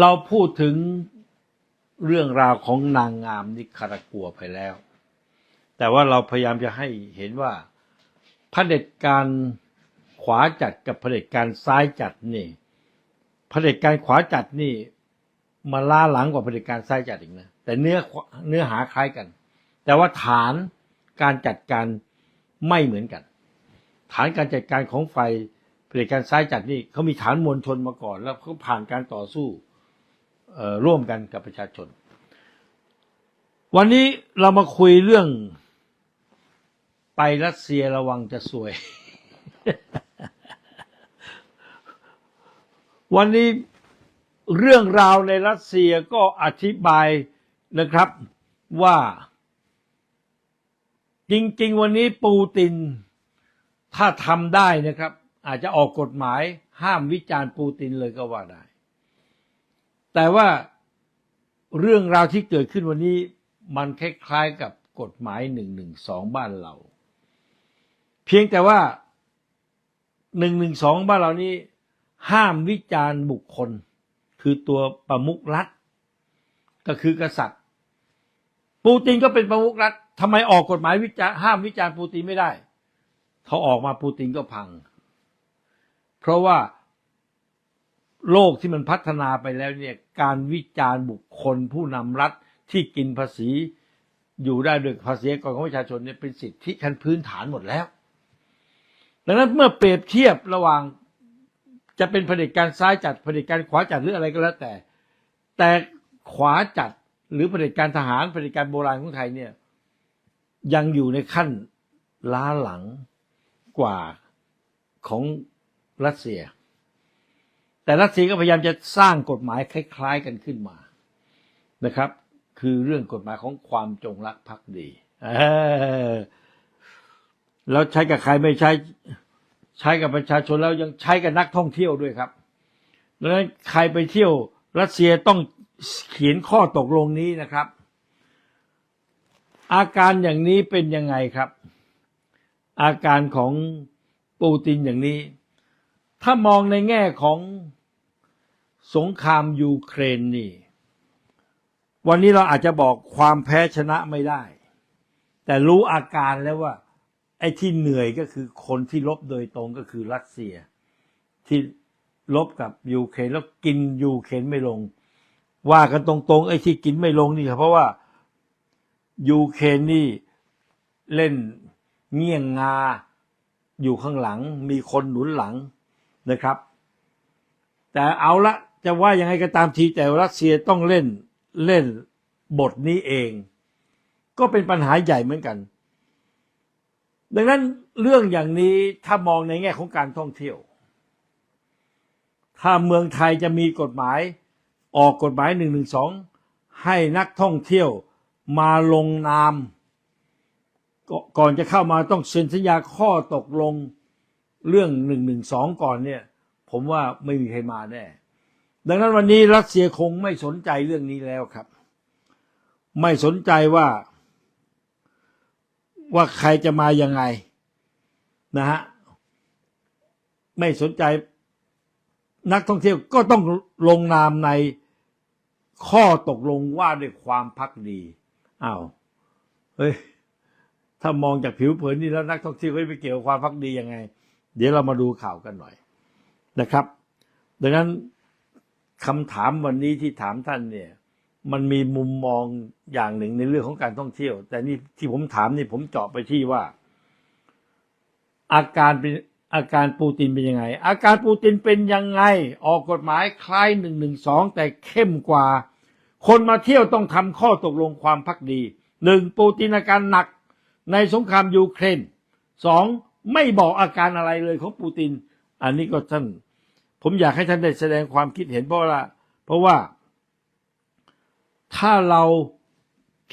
เราพูดถึงเรื่องราวของนางงามนิคารากัวไปแล้ว แต่ว่าเราพยายามจะให้เห็นว่าเผด็จการขวาจัดกับเผด็จการซ้ายจัดนี่เผด็จการขวาจัดนี่มาล้าหลังกว่าเผด็จการซ้ายจัดอีกนะแต่เนื้อเนื้อหาคล้ายกัน แต่ว่าฐานการจัดการไม่เหมือนกัน ฐานการจัดการของฝ่ายเผด็จการซ้ายจัดนี่เขามีฐานมวลชนมาก่อน แล้วเขาผ่านการต่อสู้ ร่วมกันกับประชาชน วันนี้เรามาคุยเรื่องไปรัสเซียระวังจะสวย วันนี้เรื่องราวในรัสเซียก็อธิบายนะครับว่า จริง ๆ วันนี้ปูตินถ้าทำได้นะครับ อาจจะออกกฎหมายห้ามวิจารณ์ปูตินเลยก็ว่าได้ แต่ว่าเรื่องราวที่เกิดขึ้นวันนี้มันคล้ายๆกับกฎหมายหนึ่งหนึ่งสองบ้านเรา เพียงแต่ว่าหนึ่งหนึ่งสองบ้านเรานี้ ห้ามวิจารณ์บุคคล คือตัวประมุขรัฐ ก็คือกษัตริย์ ปูตินก็เป็นประมุขรัฐทำไมออกกฎหมายวิจารห้ามวิจารณ์ปูตินไม่ได้ เขาออกมาปูตินก็พัง เพราะว่า โลกที่มันพัฒนาไปแล้วเนี่ยการวิจารณ์บุคคลผู้นำรัฐที่กินภาษีอยู่ได้ด้วยภาษีก่อนของประชาชนเนี่ยเป็นสิทธิขั้นพื้นฐานหมดแล้ว ดังนั้นเมื่อเปรียบเทียบระหว่างจะเป็นเผด็จการซ้ายจัดเผด็จการขวาจัดหรืออะไรก็แล้วแต่ แต่ขวาจัดหรือเผด็จการทหารเผด็จการโบราณของไทยเนี่ย ยังอยู่ในขั้นล้าหลังกว่าของรัสเซีย แต่รัสเซียก็พยายามจะสร้างกฎหมายคล้าย ๆ กันขึ้นมานะครับ คือเรื่องกฎหมายของความจงรักภักดีเออแล้วใช้กับใครไม่ใช้ใช้กับประชาชนแล้วยังใช้กับนักท่องเที่ยวด้วยครับดังนั้นใครไปเที่ยว รัสเซียต้องเขียนข้อตกลงนี้นะครับ อาการอย่างนี้เป็นยังไงครับ อาการของปูตินอย่างนี้ ถ้ามองในแง่ของ สงครามยูเครนนี่ วันนี้เราอาจจะบอกความแพ้ชนะไม่ได้ แต่รู้อาการแล้วว่า ไอ้ที่เหนื่อยก็คือคนที่ลบโดยตรงก็คือรัสเซีย ที่ลบกับยูเครนแล้วกินยูเครนไม่ลง ว่ากันตรงๆ ไอ้ที่กินไม่ลงนี่ครับเพราะว่ายูเครนนี่เล่นเงี่ยงงาอยู่ข้างหลัง มีคนหนุนหลังนะครับ แต่เอาละ จะว่ายังไงก็ตามทีแต่รัสเซียต้องเล่นเล่นบทนี้เอง ก็เป็นปัญหาใหญ่เหมือนกัน ดังนั้นเรื่องอย่างนี้ถ้ามองในแง่ของการท่องเที่ยว ถ้าเมืองไทยจะมีกฎหมายออกกฎหมายหนึ่งหนึ่งสองให้นักท่องเที่ยวมาลงนาม ก่อนจะเข้ามาต้องเซ็นสัญญาข้อตกลงเรื่องหนึ่งหนึ่งสองก่อนเนี่ย ผมว่าไม่มีใครมาแน่ ดังนั้นวันนี้รัสเซียคงไม่สนใจเรื่องนี้แล้วครับ ไม่สนใจว่า ว่าใครจะมายังไงนะฮะไม่สนใจนักท่องเที่ยวก็ต้องลงนามในข้อตกลงว่าด้วยความพักดีอ้าวเฮ้ยถ้ามองจากผิวเผินนี่แล้วนักท่องเที่ยวไม่ไปเกี่ยวกับความพักดียังไง เดี๋ยวเรามาดูข่าวกันหน่อยนะครับ ดังนั้น คำถามวันนี้ที่ถามท่านเนี่ย มันมีมุมมองอย่างหนึ่งในเรื่องของการท่องเที่ยว แต่นี่ที่ผมถามนี่ผมเจาะไปที่ว่า อาการเป็นอาการปูตินเป็นยังไง อาการปูตินเป็นยังไง ออกกฎหมายคล้ายหนึ่งหนึ่งสองแต่เข้มกว่า คนมาเที่ยวต้องทำข้อตกลงความพักดีหนึ่งปูตินอาการหนักในสงครามยูเครนสองไม่บอกอาการอะไรเลยของปูติน อันนี้ก็ท่าน ผมอยากให้ท่านได้แสดงความคิดเห็นเพราะว่าเพราะว่า ถ้าเรา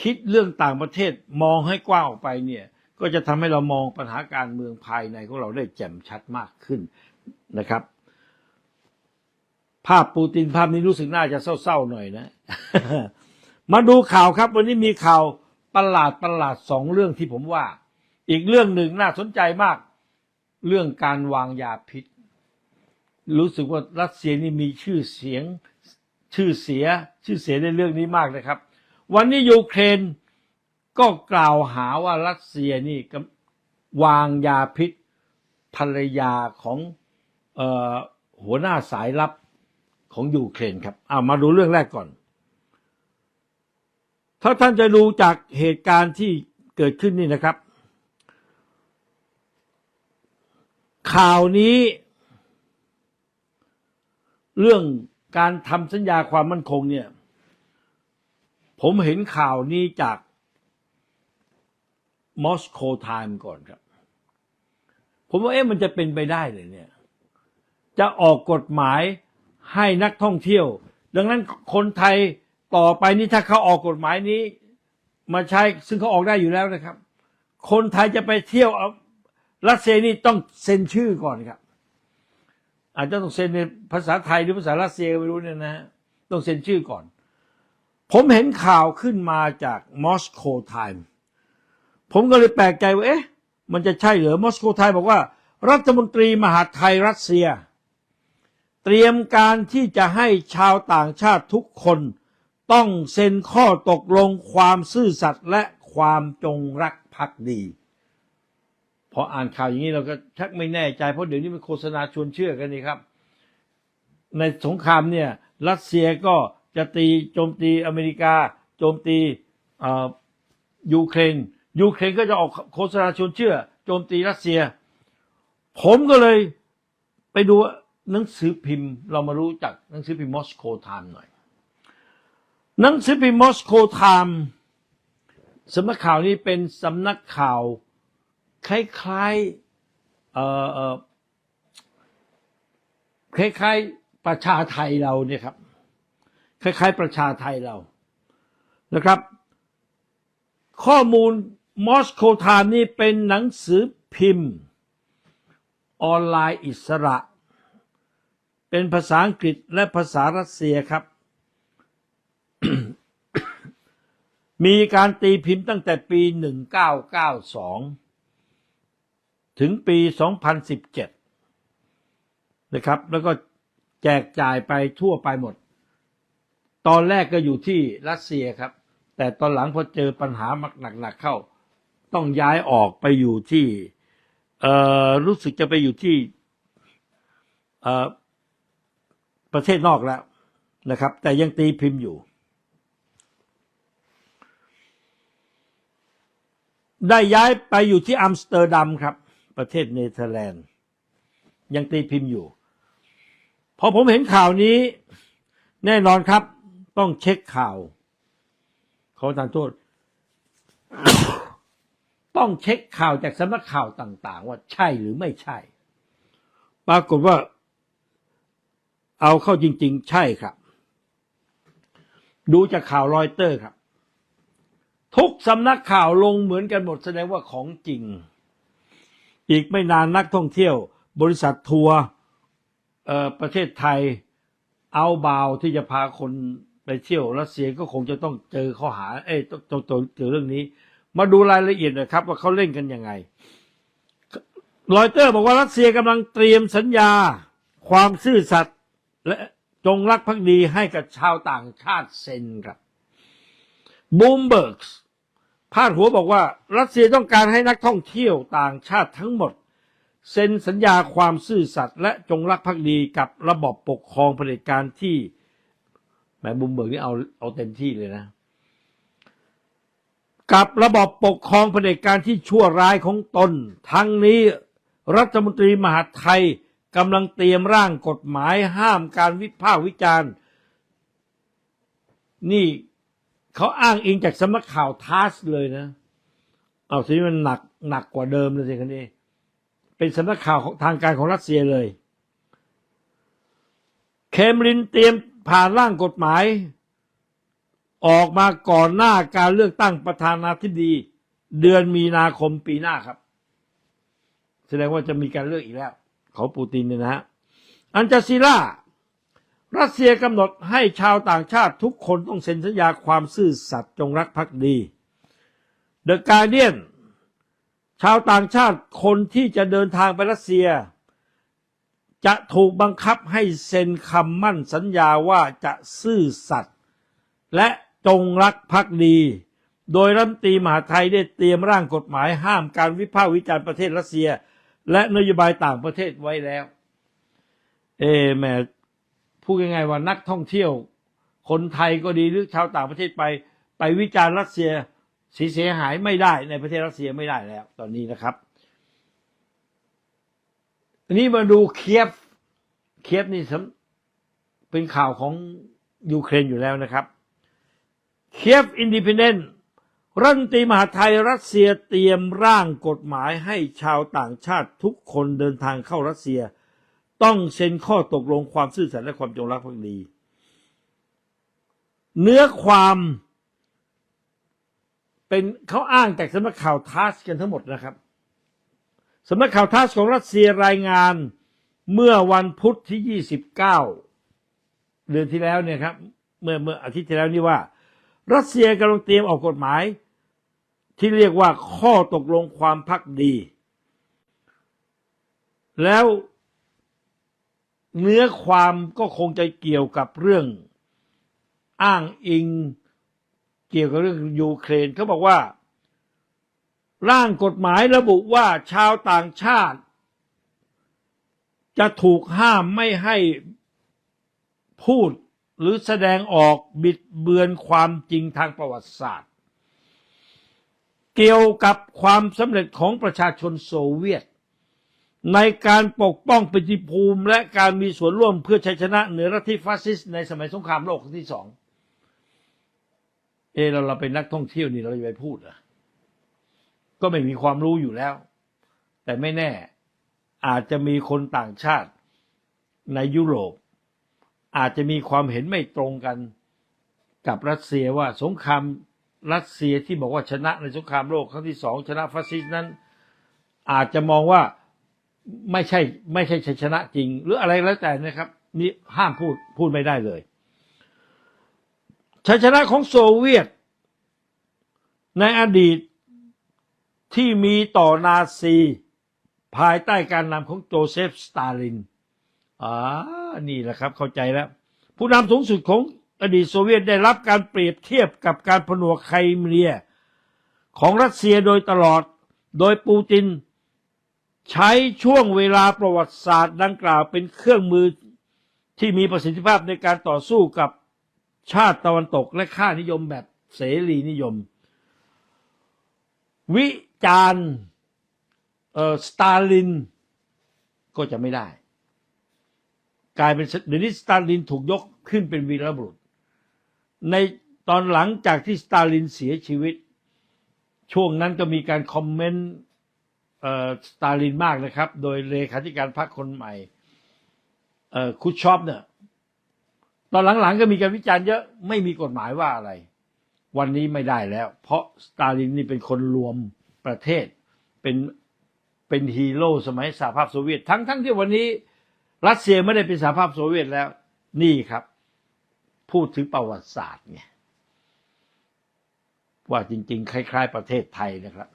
คิดเรื่องต่างประเทศมองให้กว้างออกไปเนี่ย ก็จะทำให้เรามองปัญหาการเมืองภายในของเราได้แจ่มชัดมากขึ้นนะครับ ภาพปูตินภาพนี้รู้สึกน่าจะเศร้าๆหน่อยนะ มาดูข่าวครับ วันนี้มีข่าวประหลาดประหลาดสองเรื่องที่ผมว่า อีกเรื่องหนึ่งน่าสนใจมาก เรื่องการวางยาพิษ รู้สึกว่ารัสเซียนี่มีชื่อเสียงชื่อเสียชื่อเสียในเรื่องนี้มากนะครับ วันนี้ยูเครนก็กล่าวหาว่ารัสเซียนี่วางยาพิษภรรยาของออหัวหน้าสายลับของยูเครนครับเอามาดูเรื่องแรกก่อน ถ้าท่านจะดูจากเหตุการณ์ที่เกิดขึ้นนี่นะครับ ข่าวนี้ เรื่องการทำสัญญาความมั่นคงเนี่ย ผมเห็นข่าวนี้จากมอสโกไทม์ก่อนครับ ผมว่าเอ๊ะมันจะเป็นไปได้เลยเนี่ย จะออกกฎหมายให้นักท่องเที่ยว ดังนั้นคนไทยต่อไปนี้ถ้าเขาออกกฎหมายนี้ มาใช้ซึ่งเขาออกได้อยู่แล้วนะครับ คนไทยจะไปเที่ยวรัสเซียนี่ต้องเซ็นชื่อก่อนครับ อาจจะต้องเซ็นในภาษาไทยหรือภาษารัสเซียไม่รู้เนี่ยนะฮะต้องเซ็นชื่อก่อน ผมเห็นข่าวขึ้นมาจากมอสโกไทม์ผมก็เลยแปลกใจว่าเอ๊ะ มันจะใช่เหรอมอสโกไทม์บอกว่า รัฐมนตรีมหาไทยรัสเซีย เตรียมการที่จะให้ชาวต่างชาติทุกคน ต้องเซ็นข้อตกลงความซื่อสัตย์และความจงรักภักดี พออ่านข่าวอย่างนี้เราก็ชักไม่แน่ใจเพราะเดี๋ยวนี้มันโฆษณาชวนเชื่อกันนี่ครับ ในสงครามเนี่ย รัสเซียก็จะตีโจมตีอเมริกา โจมตียูเครนยูเครนก็จะออกโฆษณาชวนเชื่อ โจมตีรัสเซีย ผมก็เลยไปดูหนังสือพิมพ์ เรามารู้จักหนังสือพิมพ์มอสโกไทม์หน่อย หนังสือพิมพ์มอสโกไทม์สำนักข่าวนี้เป็นสำนักข่าว คล้ายๆเอ่อคล้ายๆประชาไทยเราเนี่ยครับ คล้ายๆประชาไทยเรานะครับ ข้อมูลมอสโกไทม์นี่เป็นหนังสือพิมพ์ ออนไลน์อิสระ เป็นภาษาอังกฤษและภาษารัสเซียครับ มีการตีพิมพ์ตั้งแต่ปี 1992 ถึงปี 2017 นะครับ แล้วก็แจกจ่ายไปทั่วไปหมด ตอนแรกก็อยู่ที่รัสเซียครับ แต่ตอนหลังพอเจอปัญหาหนักๆเข้า ต้องย้ายออกไปอยู่ที่เออรู้สึกจะไปอยู่ที่เออประเทศนอกแล้วนะครับ แต่ยังตีพิมพ์อยู่ ได้ย้ายไปอยู่ที่อัมสเตอร์ดัมครับ ประเทศเนเธอร์แลนด์ ยังตีพิมพ์อยู่ พอผมเห็นข่าวนี้ แน่นอนครับ ต้องเช็คข่าว ขอทานโทษ ต้องเช็คข่าวจากสำนักข่าวต่าง ๆ ว่าใช่หรือไม่ใช่ ปรากฏว่า เอาเข้าจริง ๆ ใช่ครับ ดูจากข่าวรอยเตอร์ครับ ทุกสำนักข่าวลงเหมือนกันหมดแสดงว่าของจริง อีกไม่นานนักท่องเที่ยว บริษัททัวร์ประเทศไทยเอาบาวที่จะพาคนไปเที่ยวรัสเซียก็คงจะต้องเจอข้อหา เอ้ยต้องต้องต้องเจอเรื่องนี้ มาดูรายละเอียดน่อยครับ ว่าเขาเล่นกันยังไงรอยเตอร์บอกว่ารัสเซียกำลังเตรียมสัญญา ความซื่อสัตย์และจงรักภักดีให้กับชาวต่างชาติเซ็นครับบูมเบิร์กส พาดหัวบอกว่า รัสเซียต้องการให้นักท่องเที่ยวต่างชาติทั้งหมด เซ็นสัญญาความซื่อสัตย์และจงรักภักดีกับระบบปกครองเผด็จการที่แหมบูมเบิร์กนี่เอาเอาเต็มที่เลยนะ กับระบบปกครองเผด็จการที่ชั่วร้ายของตน ทั้งนี้รัฐมนตรีมหาไทยกำลังเตรียมร่างกฎหมายห้ามการวิพากษ์วิจารณ์ นี่ เขาอ้างอิงจากสำนักข่าวทัสเลยนะ เอาทีนี้มันหนักหนักกว่าเดิมเลยสิคันนี้ เป็นสำนักข่าวของทางการของรัสเซียเลย เคมรินเตรียมผ่านร่างกฎหมาย ออกมาก่อนหน้าการเลือกตั้งประธานาธิบดี เดือนมีนาคมปีหน้าครับ แสดงว่าจะมีการเลือกอีกแล้ว เของปูตินเนี่ยนะฮะอันจาซีร่า รัสเซียกำหนดให้ชาวต่างชาติทุกคนต้องเซ็นสัญญาความซื่อสัตย์จงรักภักดีเดอะการเดียนชาวต่างชาติคนที่จะเดินทางไปรัสเซีย จะถูกบังคับให้เซ็นคำมั่นสัญญาว่าจะซื่อสัตย์และจงรักภักดี โดยรัฐมนตรีมหาไทยได้เตรียมร่างกฎหมายห้ามการวิพากษ์วิจารณ์ประเทศรัสเซีย และนโยบายต่างประเทศไว้แล้ว เอแหม่ พูดยังไงว่านักท่องเที่ยว คนไทยก็ดีหรือชาวต่างประเทศไป ไปวิจารณ์รัสเซียเสียหายไม่ได้ในประเทศรัสเซียไม่ได้แล้ว ตอนนี้นะครับอันนี้มาดูเคียฟเคียฟนี่สำเป็นข่าวของยูเครนอยู่แล้วนะครับเคียฟอินดิพ n เดนต์รัฐมนตรีมหาไทยรัสเซียเตรียมร่างกฎหมายให้ชาวต่างชาติทุกคนเดินทางเข้ารัสเซีย ต้องเซ็นข้อตกลงความซื่อสัตย์และความจงรักภักดี เนื้อความเป็นเขาอ้างจากสำนักข่าวทัสกันทั้งหมดนะครับสำนักข่าวทัสของรัสเซียรายงานเมื่อวันพุธที่ 29 เดือนที่แล้วเนี่ยครับ เมื่อเมื่ออาทิตย์ที่แล้วนี่ว่า รัสเซียกำลังเตรียมออกกฎหมาย ที่เรียกว่าข้อตกลงความพักดี แล้ว เนื้อความก็คงจะเกี่ยวกับเรื่องอ้างอิง เกี่ยวกับเรื่องยูเครนเขาบอกว่า ร่างกฎหมายระบุว่าชาวต่างชาติ จะถูกห้ามไม่ให้พูดหรือแสดงออกบิดเบือนความจริงทางประวัติศาสตร์ เกี่ยวกับความสำเร็จของประชาชนโซเวียต ในการปกป้องปฏิภูมิ และการมีส่วนร่วมเพื่อชัยชนะเหนือรัฐที่ฟาสซิสต์ในสมัยสงครามโลกครั้งที่สองเอเราเราเป็นนักท่องเที่ยวนี่เราจะไปพูดเหรอะก็ไม่มีความรู้อยู่แล้ว แต่ไม่แน่ อาจจะมีคนต่างชาติในยุโรป อาจจะมีความเห็นไม่ตรงกันกับรัสเซียว่าสงครามรัสเซียที่บอกว่าชนะในสงครามโลกครั้งที่สองชนะฟาสซิสต์นั้น อาจจะมองว่า ไม่ใช่ ไม่ใช่ชัยชนะจริง หรืออะไรแล้วแต่นะครับ นี่ห้ามพูดพูดไม่ได้เลยชัยชนะของโซเวียต ในอดีตที่มีต่อนาซี ภายใต้การนำของโจเซฟสตาลินอ่านี่แหละครับ เข้าใจแล้ว ผู้นำสูงสุดของอดีตโซเวียตได้รับการเปรียบเทียบกับการผนวกไครเมีย ของรัสเซียโดยตลอด โดยปูติน ใช้ช่วงเวลาประวัติศาสตร์ดังกล่าวเป็นเครื่องมือที่มีประสิทธิภาพในการต่อสู้กับชาติตะวันตกและค่านิยมแบบเสรีนิยม วิจารณ์เอ่อสตาลิน ก็จะไม่ได้ กลายเป็นเดี๋ยวนี้สตาลินถูกยกขึ้นเป็นวีรบุรุษ ในตอนหลังจากที่สตาลินเสียชีวิต ช่วงนั้นก็มีการคอมเมนต์ สตาลินมากนะครับ โดยเลขาธิการพรรคคนใหม่เอคุชชอปเนี่ย ตอนหลังๆก็มีการวิจารณ์เยอะไม่มีกฎหมายว่าอะไร วันนี้ไม่ได้แล้ว เพราะสตาลินนี่เป็นคนรวมประเทศ เป็นเป็นฮีโร่สมัยสหภาพโซเวียต ทั้งทั้งที่วันนี้รัสเซียไม่ได้เป็นสหภาพโซเวียตแล้ว นี่ครับ พูดถึงประวัติศาสตร์ไงว่าจริง ๆ คล้าย ๆ ประเทศไทยนะครับ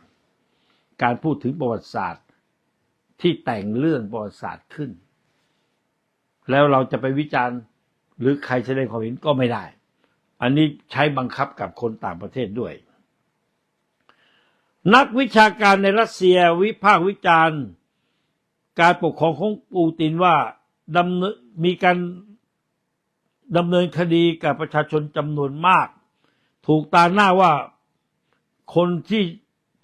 การพูดถึงประวัติศาสตร์ที่แต่งเรื่องประวัติศาสตร์ขึ้น แล้วเราจะไปวิจารณ์หรือใครแสดงความเห็นก็ไม่ได้ อันนี้ใช้บังคับกับคนต่างประเทศด้วย นักวิชาการในรัสเซียวิพากษ์วิจารณ์ การปกครองของปูตินว่าดำเนินมีการดำเนินคดีกับประชาชนจำนวนมาก ถูกตาหน้าว่าคนที่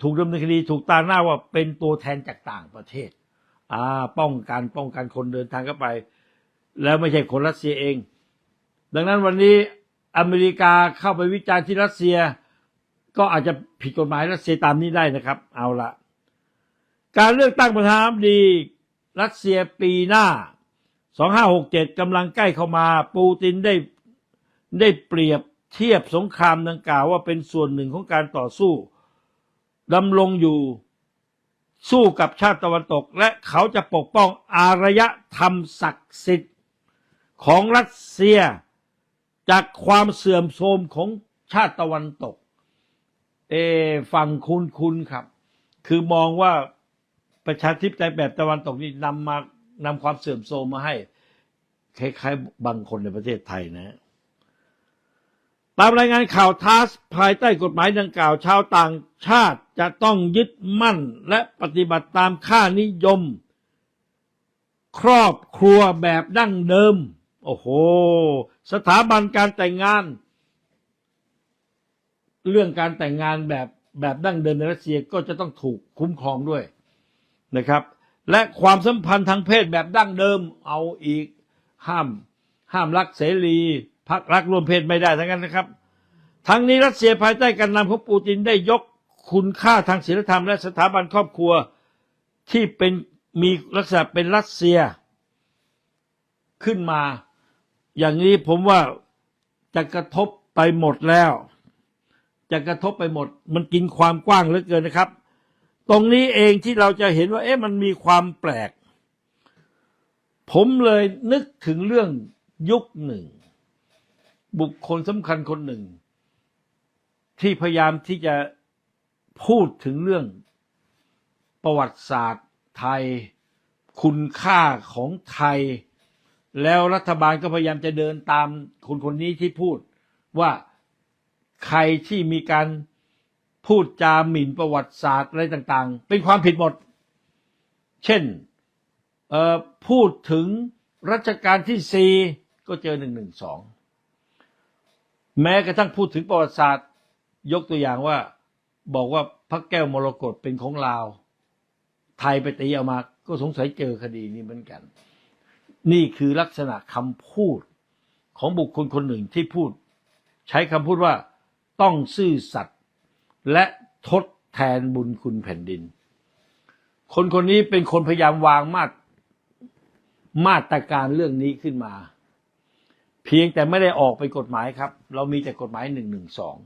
ถูกดำเนินคดีถูกตาหน้าว่าเป็นตัวแทนจากต่างประเทศ อ่า ป้องกันป้องกันคนเดินทางเข้าไป แล้วไม่ใช่คนรัสเซียเอง ดังนั้นวันนี้อเมริกาเข้าไปวิจารณ์ที่รัสเซีย ก็อาจจะผิดกฎหมายรัสเซียตามนี้ได้นะครับ เอาละการเลือกตั้งประธานาธิบดีรัสเซียปีหน้า 2567กำลังใกล้เข้ามา ปูตินได้ได้เปรียบเทียบสงครามดังกล่าวว่าเป็นส่วนหนึ่งของการต่อสู้ ดำรงอยู่สู้กับชาติตะวันตก และเขาจะปกป้องอารยธรรมศักดิ์สิทธิ์ของรัสเซีย จากความเสื่อมโทรมของชาติตะวันตก เอฟังคุณคุณครับ คือมองว่าประชาธิปไตยแบบตะวันตกนี่นำมานำความเสื่อมโทรมมาให้คล้ายๆบางคนในประเทศไทยนะ ตามรายงานข่าวทาสภายใต้กฎหมายดังกล่าวชาวต่างชาติ จะต้องยึดมั่นและปฏิบัติตามค่านิยม ครอบครัวแบบดั้งเดิม โอ้โห สถาบันการแต่งงาน เรื่องการแต่งงานแบบแบบดั้งเดิมในรัสเซียก็จะต้องถูกคุ้มครองด้วยนะครับ และความสัมพันธ์ทางเพศแบบดั้งเดิมเอาอีกห้าม ห้ามรักเสรีพักรักร่วมเพศไม่ได้ทั้งนั้นนะครับ ทั้งนี้รัสเซียภายใต้การนำของปูตินได้ยก คุณค่าทางศีลธรรมและสถาบันครอบครัวที่เป็นมีลักษณะเป็นรัสเซีย ขึ้นมา อย่างนี้ผมว่าจะกระทบไปหมดแล้ว จะกระทบไปหมด มันกินความกว้างเหลือเกินนะครับ ตรงนี้เองที่เราจะเห็นว่า เอ๊ะมันมีความแปลก ผมเลยนึกถึงเรื่องยุคหนึ่ง บุคคลสำคัญคนหนึ่ง ที่พยายามที่จะ พูดถึงเรื่องประวัติศาสตร์ไทย คุณค่าของไทย แล้วรัฐบาลก็พยายามจะเดินตามคนคนนี้ที่พูดว่าใครที่มีการพูดจาหมิ่นประวัติศาสตร์อะไรต่างๆ เป็นความผิดหมด เช่นพูดถึงรัชกาลที่สี่ก็เจอหนึ่งหนึ่งสองแม้กระทั่งพูดถึงประวัติศาสตร์ ยกตัวอย่างว่า บอกว่าพระแก้วมรกตเป็นของลาว ไทยไปตีเอามา ก็สงสัยเจอคดีนี้เหมือนกัน นี่คือลักษณะคำพูดของบุคคลคนหนึ่งที่พูด ใช้คำพูดว่าต้องซื่อสัตย์และทดแทนบุญคุณแผ่นดิน คนคนนี้เป็นคนพยายามวางมาตรมาตรการเรื่องนี้ขึ้นมา เพียงแต่ไม่ได้ออกไปนกฎหมายครับ เรามีแต่กฎหมายหนึ่งหนึ่งสอง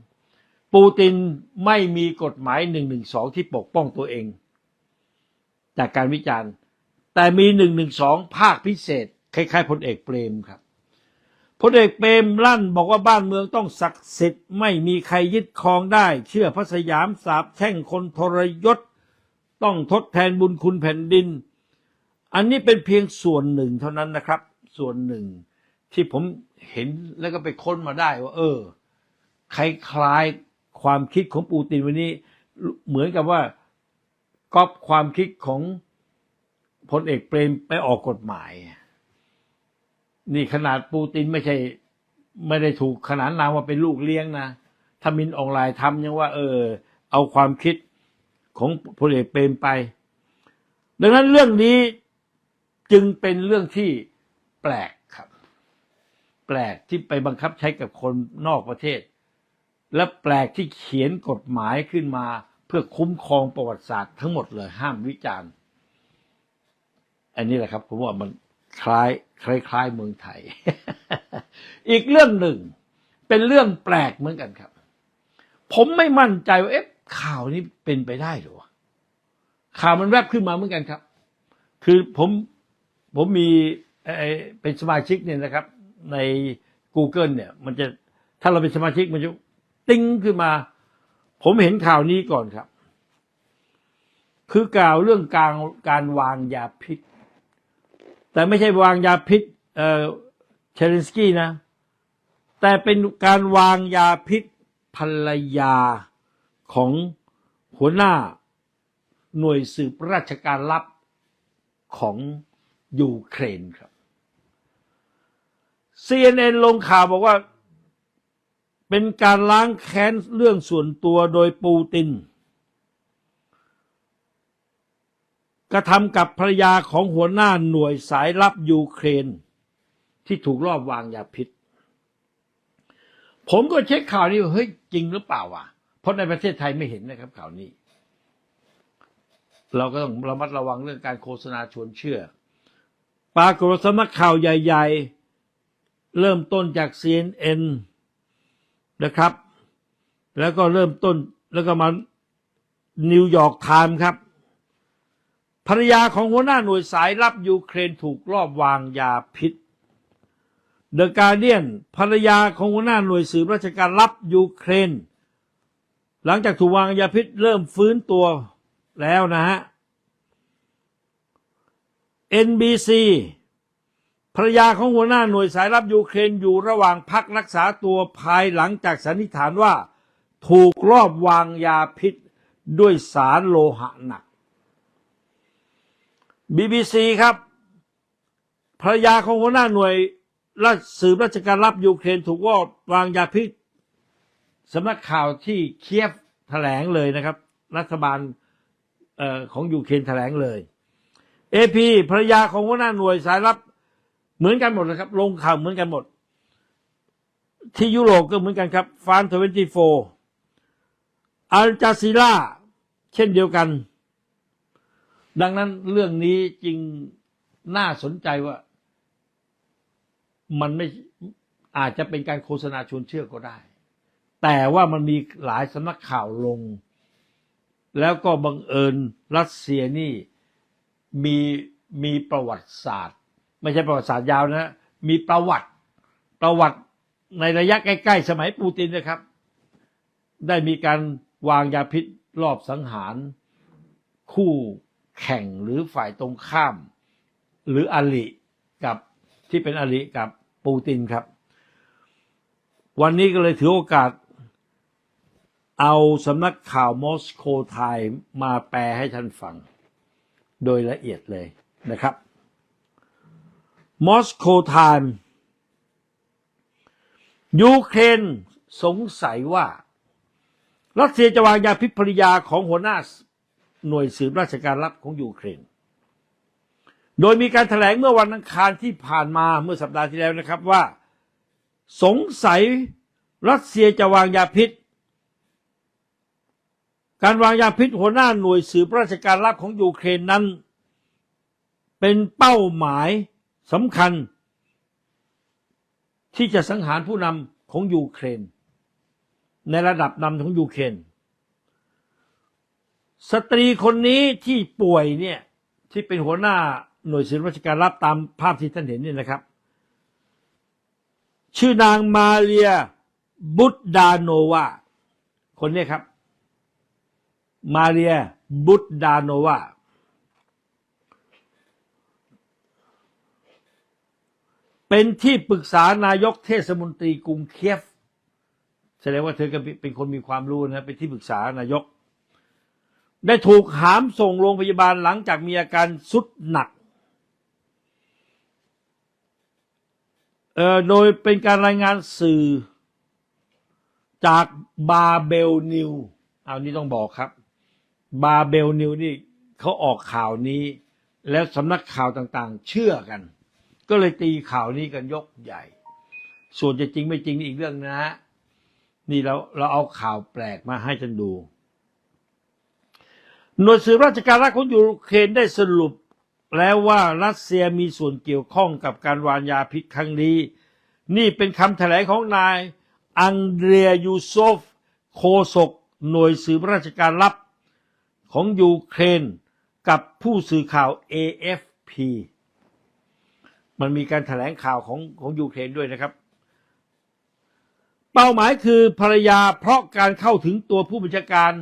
ปูตินไม่มีกฎหมายหนึ่งหนึ่งสองที่ปกป้องตัวเอง จากการวิจารณ์ แต่มีหนึ่งหนึ่งสองภาคพิเศษ คล้ายๆพลเอกเปรมครับพลเอกเปรมลั่นบอกว่าบ้านเมืองต้องศักดิ์สิทธิ์ไม่มีใครยึดครองได้ เชื่อพระสยามสาบแช่งคนทรยศ ต้องทดแทนบุญคุณแผ่นดิน อันนี้เป็นเพียงส่วนหนึ่งเท่านั้นนะครับ ส่วนหนึ่งที่ผมเห็นแล้วก็ไปค้นมาได้ว่า เออคล้ายๆ ความคิดของปูตินวันนี้ เหมือนกับว่าก๊อปความคิดของพลเอกเปรมไปออกกฎหมาย นี่ขนาดปูตินไม่ใช่ ไม่ได้ถูกขนานนามว่าเป็นลูกเลี้ยงนะถ้ามินออนไลน์ทำยังว่า เออ เอาความคิดของพลเอกเปรมไป ดังนั้นเรื่องนี้จึงเป็นเรื่องที่แปลกครับ แปลกที่ไปบังคับใช้กับคนนอกประเทศ และแปลกที่เขียนกฎหมายขึ้นมา เพื่อคุ้มครองประวัติศาสตร์ทั้งหมดเลยห้ามวิจารณ์ อันนี้แหละครับผมว่ามันคล้ายคล้ายคล้ายเมืองไทย อีกเรื่องหนึ่ง เป็นเรื่องแปลกเหมือนกันครับ ผมไม่มั่นใจว่าเอ๊ะข่าวนี้เป็นไปได้หรือข่าวมันแวบขึ้นมาเหมือนกันครับ คือผมผมมีเออเป็นสมาชิกเนี่ยนะครับ ใน Google เนี่ย มันจะถ้าเราเป็นสมาชิกมันจะ ติ้งขึ้นมา ผมเห็นข่าวนี้ก่อนครับ คือกล่าวเรื่องการการวางยาพิษ แต่ไม่ใช่วางยาพิษเอ่อเชเลนสกี้นะ แต่เป็นการวางยาพิษภรรยาของหัวหน้าหน่วยสืบราชการลับของยูเครนครับ CNN ลงข่าวบอกว่า เป็นการล้างแค้นเรื่องส่วนตัวโดยปูติน กระทำกับภรรยาของหัวหน้าหน่วยสายลับยูเครน ที่ถูกรอบวางยาพิษ ผมก็เช็คข่าวนี้ว่าเฮ้ยจริงหรือเปล่าวะเพราะในประเทศไทยไม่เห็นนะครับข่าวนี้ เราก็ต้องระมัดระวังเรื่องการโฆษณาชวนเชื่อ ปรากฏสำนักข่าวใหญ่ ๆ เริ่มต้นจาก CNN นะครับ แล้วก็เริ่มต้นแล้วก็มานิวยอร์กไทม์ครับ ภรรยาของหัวหน้าหน่วยสายลับยูเครนถูกลอบวางยาพิษเดอะการเดียนภรรยาของหัวหน้าหน่วยสืบราชการลับยูเครน หลังจากถูกวางยาพิษเริ่มฟื้นตัวแล้วนะฮะ NBC ภรรยาของหัวหน้าหน่วยสายรับยูเครนอยู่ระหว่างพักรักษาตัวภายหลังจากสันนิษฐานว่า ถูกรอบวางยาพิษด้วยสารโลหะหนัก BBC ครับ ภรรยาของหัวหน้าหน่วยราชสืบราชการรับยูเครนถูกว่าวางยาพิษสำนักข่าวที่เคียฟแถลงเลยนะครับ รัฐบาลออของยูเครนแถลงเลยเอพีภรรยาของหัวหน้าหน่วยสายลับ เหมือนกันหมดนะครับ ลงข่าวเหมือนกันหมด ที่ยุโรปก็เหมือนกันครับฟานทเวนตี้โฟอัลจาซีราเช่นเดียวกัน ดังนั้นเรื่องนี้จึงน่าสนใจว่า มันไม่อาจจะเป็นการโฆษณาชวนเชื่อก็ได้ แต่ว่ามันมีหลายสำนักข่าวลง แล้วก็บังเอิญรัสเซียนี่มีมีประวัติศาสตร์ ไม่ใช่ประวัติศาสตร์ยาวนะ มีประวัติประวัติในระยะใกล้ ๆ สมัยปูตินนะครับ ได้มีการวางยาพิษรอบสังหาร คู่แข่งหรือฝ่ายตรงข้าม หรืออลิกับที่เป็นอลิกับปูตินครับ วันนี้ก็เลยถือโอกาส เอาสำนักข่าวมอสโกไทม์มาแปลให้ท่านฟัง โดยละเอียดเลยนะครับ มอสโกไทม์ยูเครนสงสัยว่า รัสเซียจะวางยาพิษภริยาของหัวหน้าหน่วยสืบราชการลับของยูเครน โดยมีการแถลงเมื่อวันอังคารที่ผ่านมาเมื่อสัปดาห์ที่แล้วนะครับว่า สงสัยรัสเซียจะวางยาพิษ การวางยาพิษหัวหน้าหน่วยสืบราชการลับของยูเครนนั้น เป็นเป้าหมาย สำคัญ ที่จะสังหารผู้นำของยูเครน ในระดับนำของยูเครน สตรีคนนี้ที่ป่วยเนี่ยที่เป็นหัวหน้าหน่วยสืบราชการรับตามภาพที่ท่านเห็นนี่นะครับ ชื่อนางมาเรียบุตดาโนวาคนนี้ครับ มาเรียบุตดาโนวา เป็นที่ปรึกษานายกเทศมนตรีกรุงเคียฟ แสดงว่าเธอก็เป็นคนมีความรู้นะเป็นที่ปรึกษานายก ได้ถูกหามส่งโรงพยาบาลหลังจากมีอาการสุดหนักเอ่อโดยเป็นการรายงานสื่อจากบาเบลนิวเอานี้ต้องบอกครับ บาเบลนิวนี่เขาออกข่าวนี้ แล้วสำนักข่าวต่างๆ เชื่อกัน ก็เลยตีข่าวนี้กันยกใหญ่ ส่วนจะจริงไม่จริงนี่อีกเรื่องนะฮะนี่เราเราเอาข่าวแปลกมาให้ท่านดูหน่วยสืบราชการรัฐของยูเครนได้สรุป แล้วว่ารัสเซียมีส่วนเกี่ยวข้องกับการวางยาพิษครั้งนี้ นี่เป็นคำแถลงของนายอังเดรียยูโซฟ โคศกหน่วยสืบราชการลับของยูเครนกับผู้สื่อข่าว AFP มันมีการแถลงข่าวของของยูเครนด้วยนะครับ เป้าหมายคือภรรยาเพราะการเข้าถึงตัวผู้บัญชาการ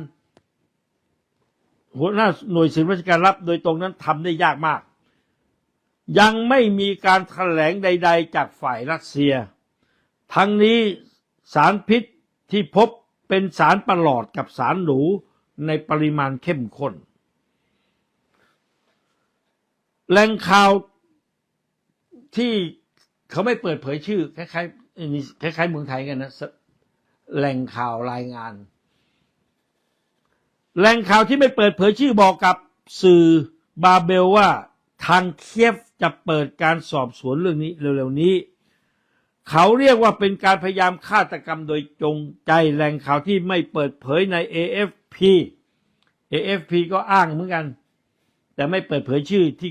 หัวหน้าหน่วยสืบราชการรับ โดยตรงนั้นทำได้ยากมาก ยังไม่มีการแถลงใด ๆ จากฝ่ายรัสเซีย ทั้งนี้สารพิษที่พบเป็นสารประหลอดกับสารหนูในปริมาณเข้มข้นแหล่งข่าว ที่เขาไม่เปิดเผยชื่อ คล้ายๆคล้ายๆเมืองไทยกันนะแหล่งข่าวรายงาน แหล่งข่าวที่ไม่เปิดเผยชื่อบอกกับสื่อบาเบลว่าทางเคียฟจะเปิดการสอบสวนเรื่องนี้เร็วๆนี้ เขาเรียกว่าเป็นการพยายามฆาตกรรมโดยจงใจแหล่งข่าวที่ไม่เปิดเผยใน AFP AFP ก็อ้างเหมือนกัน แต่ไม่เปิดเผยชื่อที่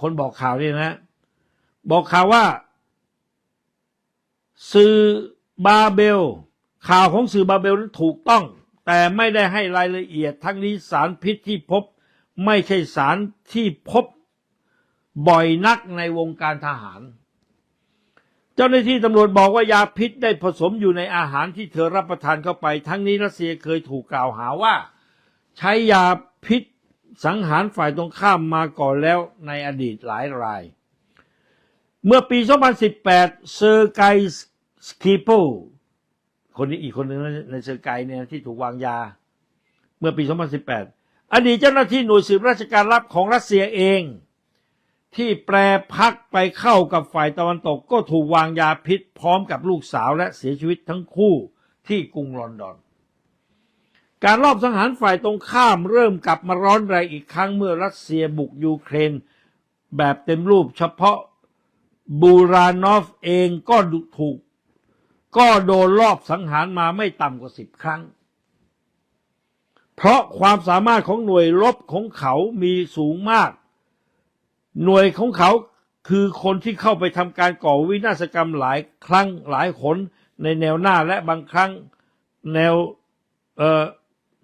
คนบอกข่าวเนี่ยนะ บอกข่าวว่า สื่อบาเบล ข่าวของสื่อบาเบลนั้นถูกต้อง แต่ไม่ได้ให้รายละเอียด ทั้งนี้สารพิษที่พบ ไม่ใช่สารที่พบบ่อยนักในวงการทหาร เจ้าหน้าที่ตำรวจบอกว่ายาพิษได้ผสมอยู่ในอาหารที่เธอรับประทานเข้าไป ทั้งนี้รัสเซียเคยถูกกล่าวหาว่า ใช้ยาพิษสังหารฝ่ายตรงข้ามมาก่อนแล้วในอดีตหลายราย เมื่อปี 2018 เซอร์ไกสคีโปคนนี้อีกคนหนึ่งในเซอร์ไกเนี่ยที่ถูกวางยา เมื่อปี 2018 อดีตเจ้าหน้าที่หน่วยสืบราชการลับของรัสเซียเอง ที่แปรพักไปเข้ากับฝ่ายตะวันตกก็ถูกวางยาพิษพร้อมกับลูกสาวและเสียชีวิตทั้งคู่ที่กรุงลอนดอน การรอบสังหารฝ่ายตรงข้ามเริ่มกลับมาร้อนแรงอีกครั้งเมื่อรัสเซียบุกยูเครน แบบเต็มรูปเฉพาะ บูรานอฟเองก็ถูก ก็โดนรอบสังหารมาไม่ต่ำกว่าสิบครั้ง เพราะความสามารถของหน่วยรบของเขามีสูงมาก หน่วยของเขาคือคนที่เข้าไปทำการก่อวินาศกรรมหลายครั้งหลายขนในแนวหน้าและบางครั้งแนวเอ่อ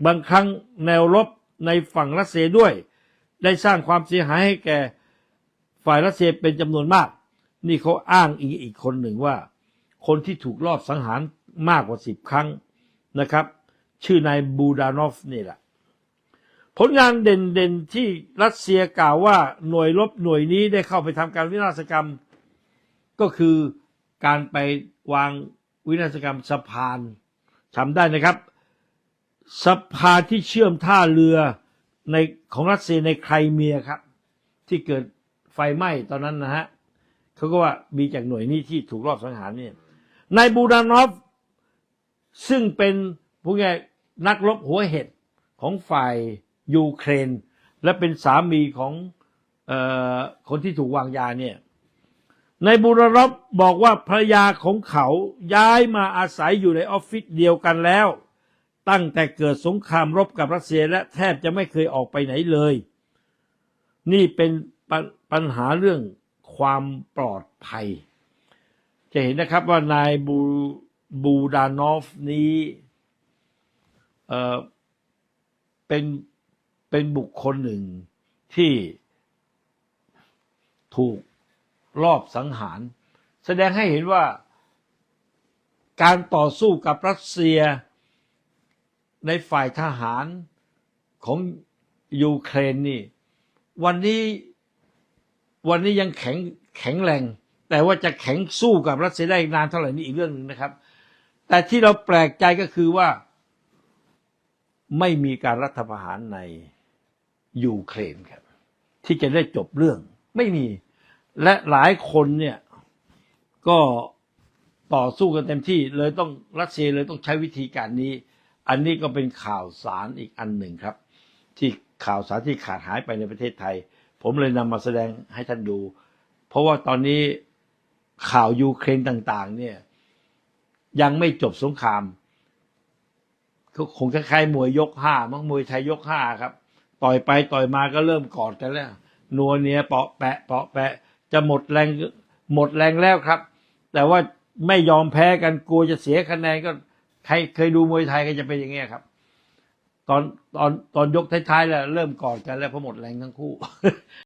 บางครั้งแนวรบในฝั่งรัสเซียด้วย ได้สร้างความเสียหายให้แก่ฝ่ายรัสเซียเป็นจำนวนมาก นี่เขาอ้างอีกอีกคนหนึ่งว่า คนที่ถูกลอบสังหารมากกว่าสิบครั้งนะครับ ชื่อนายบูดานอฟนี่แหละผลงานเด่นๆที่รัสเซียกล่าวว่าหน่วยรบหน่วยนี้ได้เข้าไปทำการวินาศกรรม ก็คือการไปวางวินาศกรรมสะพานทำได้นะครับสะพานที่เชื่อมท่าเรือในของรัสเซียในไครเมียครับ ที่เกิดไฟไหม้ตอนนั้นนะฮะ เขาก็ว่ามีจากหน่วยนี้ที่ถูกรอบสังหารเนี่ยนายบูดานอฟ ซึ่งเป็นผู้ใหญ่นักรบหัวเห็ดของฝ่ายยูเครน และเป็นสามีของเออคนที่ถูกวางยาเนี่ยนายบูรรบบอกว่าภรรยาของเขาย้ายมาอาศัยอยู่ในออฟฟิศเดียวกันแล้ว ตั้งแต่เกิดสงครามรบกับรัสเซียและแทบจะไม่เคยออกไปไหนเลย นี่เป็นปปัญหาเรื่อง ความปลอดภัย จะเห็นนะครับว่านายบูบูดานอฟนี้เอ่อเป็นเป็นบุคคลหนึ่งที่ถูกรอบสังหาร แสดงให้เห็นว่าการต่อสู้กับรัสเซียในฝ่ายทหารของยูเครนนี่ วันนี้ วันนี้ยังแข็งแข็งแรง แต่ว่าจะแข็งสู้กับรัสเซียได้อีกนานเท่าไหร่นี่อีกเรื่องหนึ่งนะครับ แต่ที่เราแปลกใจก็คือว่า ไม่มีการรัฐประหารในยูเครนครับ ที่จะได้จบเรื่องไม่มี และหลายคนเนี่ยก็ต่อสู้กันเต็มที่เลยต้องรัสเซียเลยต้องใช้วิธีการนี้ อันนี้ก็เป็นข่าวสารอีกอันหนึ่งครับ ที่ข่าวสารที่ขาดหายไปในประเทศไทย ผมเลยนำมาแสดงให้ท่านดู เพราะว่าตอนนี้ข่าวยูเครนต่าง ๆ เนี่ย ยังไม่จบสงครามก็คงคล้ายๆมวยยกห้ามั้งมวยไทยยกห้าครับ ต่อยไปต่อยมาก็เริ่มกอดกันแล้วนัวเนียเปาะแปะเปาะแปะ จะหมดแรงหมดแรงแล้วครับ แต่ว่าไม่ยอมแพ้กันกลัวจะเสียคะแนนก็ใครเคยดูมวยไทยก็จะเป็นอย่างเงี้ยครับ ตอนตอนตอนยกท้ายๆแล้วเริ่มกอดกันแล้วเพราะหมดแรงทั้งคู่